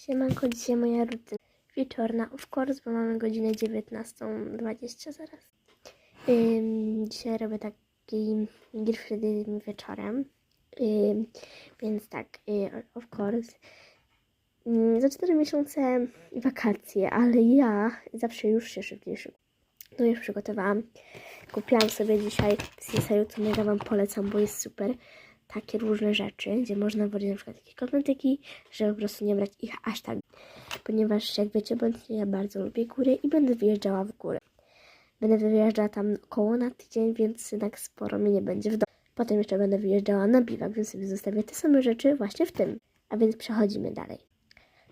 Siemanko, dzisiaj moja rutyna wieczorna, of course, bo mamy godzinę 19.20 zaraz. Ym, dzisiaj robię taki Girfridy wieczorem, Ym, więc tak, y, of course. Ym, za 4 miesiące wakacje, ale ja zawsze już się szybciej szykuję. No już przygotowałam. Kupiłam sobie dzisiaj z Jeseju, co mega Wam polecam, bo jest super. Takie różne rzeczy, gdzie można włożyć na przykład takie kosmetyki, żeby po prostu nie brać ich aż tak. Ponieważ jak wiecie, ja bardzo lubię góry i będę wyjeżdżała w górę. Będę wyjeżdżała tam około na tydzień, więc tak sporo mnie nie będzie w domu. Potem jeszcze będę wyjeżdżała na biwak, więc sobie zostawię te same rzeczy właśnie w tym. A więc przechodzimy dalej.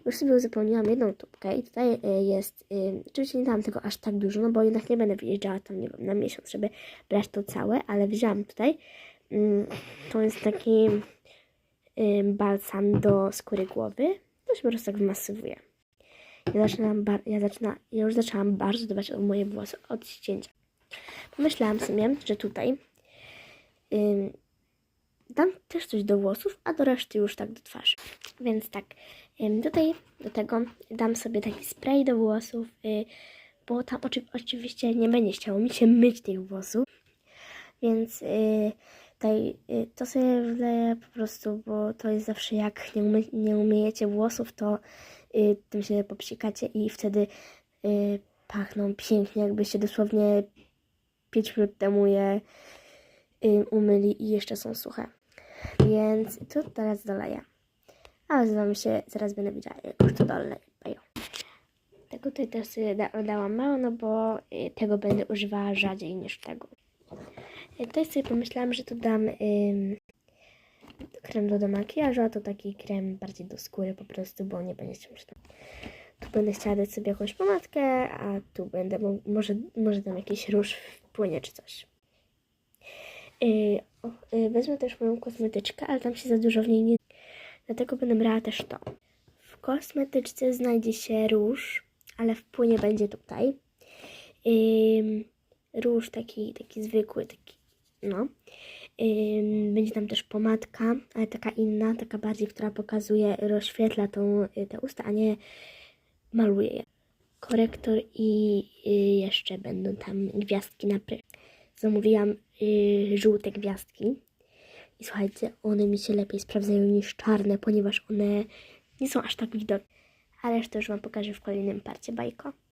Już sobie uzupełniłam jedną tubkę i tutaj y, jest, y, oczywiście nie dałam tego aż tak dużo, no bo jednak nie będę wyjeżdżała tam, nie wiem, na miesiąc, żeby brać to całe, ale wzięłam tutaj, to jest taki balsam do skóry głowy, to się po prostu tak wymasywuje. Ja, zaczynam ja, zaczyna, ja już zaczęłam bardzo dbać o moje włosy od ścięcia. Pomyślałam sobie, że tutaj ym, dam też coś do włosów, a do reszty już tak do twarzy. Więc tak, ym, tutaj do tego dam sobie taki spray do włosów, y, bo tam oczy- oczywiście nie będzie chciało mi się myć tych włosów. Więc y, tutaj y, to sobie wleję po prostu, bo to jest zawsze jak nie, umy, nie umyjecie włosów, to y, tym się popsikacie i wtedy y, pachną pięknie, jakbyście dosłownie 5 minut temu je y, umyli i jeszcze są suche. Więc tu teraz doleję. Ale z wami się zaraz będę widziała, jak to doleję. Tego tutaj też sobie da, dałam mało, no bo y, tego będę używała rzadziej niż tego. Tutaj sobie pomyślałam, że tu dam ym, krem do, do makijażu, a to taki krem bardziej do skóry po prostu, bo nie będzie się. Tu będę chciała dać sobie jakąś pomadkę, a tu będę, mo- może, może tam jakiś róż wpłynie czy coś. Yy, o, yy, wezmę też moją kosmetyczkę, ale tam się za dużo w niej nie... Dlatego będę brała też to. W kosmetyczce znajdzie się róż, ale wpłynie będzie tutaj. Ym, róż taki, taki zwykły, taki, no. Będzie tam też pomadka, ale taka inna, taka bardziej, która pokazuje, rozświetla tą, y, te usta, a nie maluje je. Korektor i y, jeszcze będą tam gwiazdki na pry. Zamówiłam y, żółte gwiazdki. I słuchajcie, one mi się lepiej sprawdzają niż czarne, ponieważ one nie są aż tak widoczne. Ale resztę już Wam pokażę w kolejnym parcie bajko.